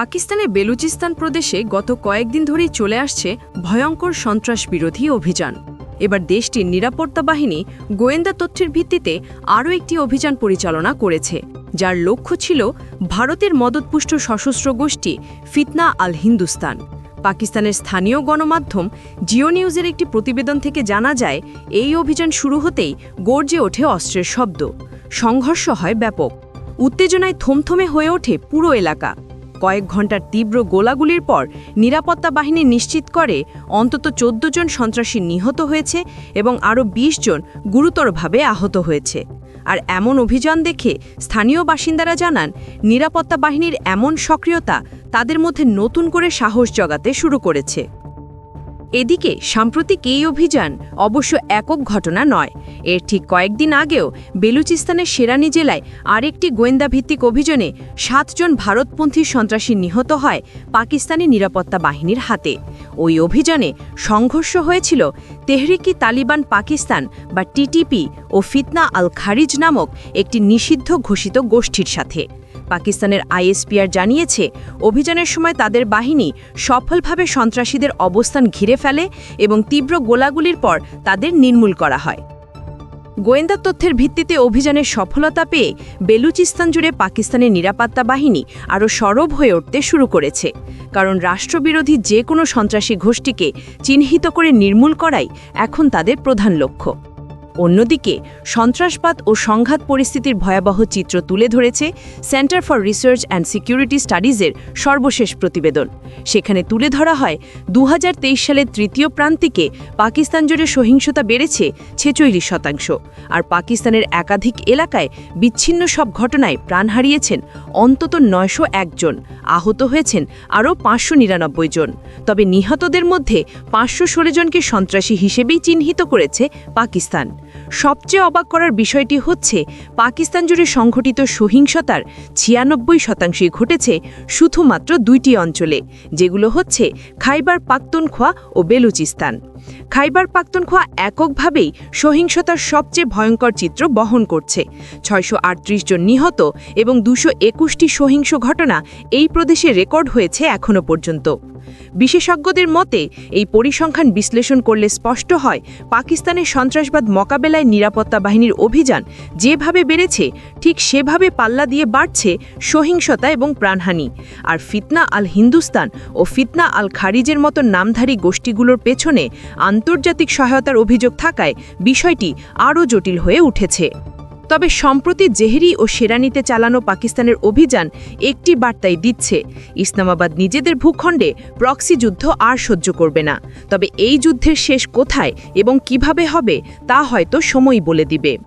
পাকিস্তানের বেলুচিস্তান প্রদেশে গত কয়েকদিন ধরেই চলে আসছে ভয়ঙ্কর সন্ত্রাস বিরোধী অভিযান। এবার দেশটির নিরাপত্তা বাহিনী গোয়েন্দা তথ্যের ভিত্তিতে আরও একটি অভিযান পরিচালনা করেছে, যার লক্ষ্য ছিল ভারতের মদতপুষ্ট সশস্ত্র গোষ্ঠী ফিতনা আল হিন্দুস্তান। পাকিস্তানের স্থানীয় গণমাধ্যম জিও নিউজের একটি প্রতিবেদন থেকে জানা যায়, এই অভিযান শুরু হতেই গর্জে ওঠে অস্ত্রের শব্দ। সংঘর্ষ হয় ব্যাপক। উত্তেজনায় থমথমে হয়ে ওঠে পুরো এলাকা। কয়েক ঘণ্টার তীব্র গোলাগুলির পর নিরাপত্তা বাহিনী নিশ্চিত করে অন্তত চোদ্দ জন সন্ত্রাসী নিহত হয়েছে এবং আরও ২০ জন গুরুতরভাবে আহত হয়েছে। আর এমন অভিযান দেখে স্থানীয় বাসিন্দারা জানান, নিরাপত্তা বাহিনীর এমন সক্রিয়তা তাদের মধ্যে নতুন করে সাহস জগাতে শুরু করেছে। এদিকে, সাম্প্রতিক এই অভিযান অবশ্য একক ঘটনা নয়। এর ঠিক কয়েকদিন আগেও বেলুচিস্তানের সেরানি জেলায় আরেকটি গোয়েন্দা ভিত্তিক অভিযানে সাতজন ভারতপন্থী সন্ত্রাসী নিহত হয় পাকিস্তানি নিরাপত্তা বাহিনীর হাতে। ওই অভিযানে সংঘর্ষ হয়েছিল তেহরিকি তালিবান পাকিস্তান বা টিটিপি ও ফিতনা আল খারিজ নামক একটি নিষিদ্ধ ঘোষিত গোষ্ঠীর সাথে। পাকিস্তানের আইএসপিআর জানিয়েছে, অভিযানের সময় তাদের বাহিনী সফলভাবে সন্ত্রাসীদের অবস্থান ঘিরে ফেলে এবং তীব্র গোলাগুলির পর তাদের নির্মূল করা হয়। গোয়েন্দা তথ্যের ভিত্তিতে অভিযানের সফলতা পেয়ে বেলুচিস্তান জুড়ে পাকিস্তানের নিরাপত্তা বাহিনী আরও সরব হয়ে উঠতে শুরু করেছে। কারণ রাষ্ট্রবিরোধী যে কোনো সন্ত্রাসী গোষ্ঠীকে চিহ্নিত করে নির্মূল করাই এখন তাদের প্রধান লক্ষ্য। অন্যদিকে, সন্ত্রাসবাদ ও সংঘাত পরিস্থিতির ভয়াবহ চিত্র তুলে ধরেছে centre for research and security স্টাডিজের সর্বশেষ প্রতিবেদন। সেখানে তুলে ধরা হয় দু হাজার তেইশ সালের তৃতীয় প্রান্তিকে পাকিস্তান জুড়ে সহিংসতা বেড়েছে ছেচল্লিশ শতাংশ। আর পাকিস্তানের একাধিক এলাকায় বিচ্ছিন্ন সব ঘটনায় প্রাণ হারিয়েছেন অন্তত নয়শো একজন আহত হয়েছেন আরও পাঁচশো নিরানব্বই জন। তবে নিহতদের মধ্যে পাঁচশো ষোলো জনকে সন্ত্রাসী হিসেবেই চিহ্নিত করেছে পাকিস্তান। সবচেয়ে অবাক করার বিষয়টি হচ্ছে, পাকিস্তান জুড়ে সংঘটিত সহিংসতার ছিয়ানব্বই শতাংশই ঘটেছে শুধুমাত্র দুইটি অঞ্চলে, যেগুলো হচ্ছে খাইবার পাক্তনখোয়া ও বেলুচিস্তান। খাইবার পাক্তনখোয়া এককভাবেই সহিংসতার সবচেয়ে ভয়ঙ্কর চিত্র বহন করছে। ছয়শো আটত্রিশ জন নিহত এবং দুশো একুশটি সহিংস ঘটনা এই প্রদেশে রেকর্ড হয়েছে এখনও পর্যন্ত। বিশেষজ্ঞদের মতে, এই পরিসংখ্যান বিশ্লেষণ করলে স্পষ্ট হয়, পাকিস্তানের সন্ত্রাসবাদ মোকাবেলায় নিরাপত্তা বাহিনীর অভিযান যেভাবে বেড়েছে, ঠিক সেভাবে পাল্লা দিয়ে বাড়ছে সহিংসতা এবং প্রাণহানি। আর ফিতনা আল হিন্দুস্তান ও ফিতনা আল খারিজের মতো নামধারী গোষ্ঠীগুলোর পেছনে আন্তর্জাতিক সহায়তার অভিযোগ থাকায় বিষয়টি আরও জটিল হয়ে উঠেছে। তবে সম্প্রতি জেহেরি ও সেরানিতে চালানো পাকিস্তানের অভিযান একটি বার্তাই দিচ্ছে, ইসলামাবাদ নিজেদের ভূখণ্ডে প্রক্সি যুদ্ধ আর সহ্য করবে না। তবে এই যুদ্ধের শেষ কোথায় এবং কীভাবে হবে তা হয়তো সময় বলে দিবে।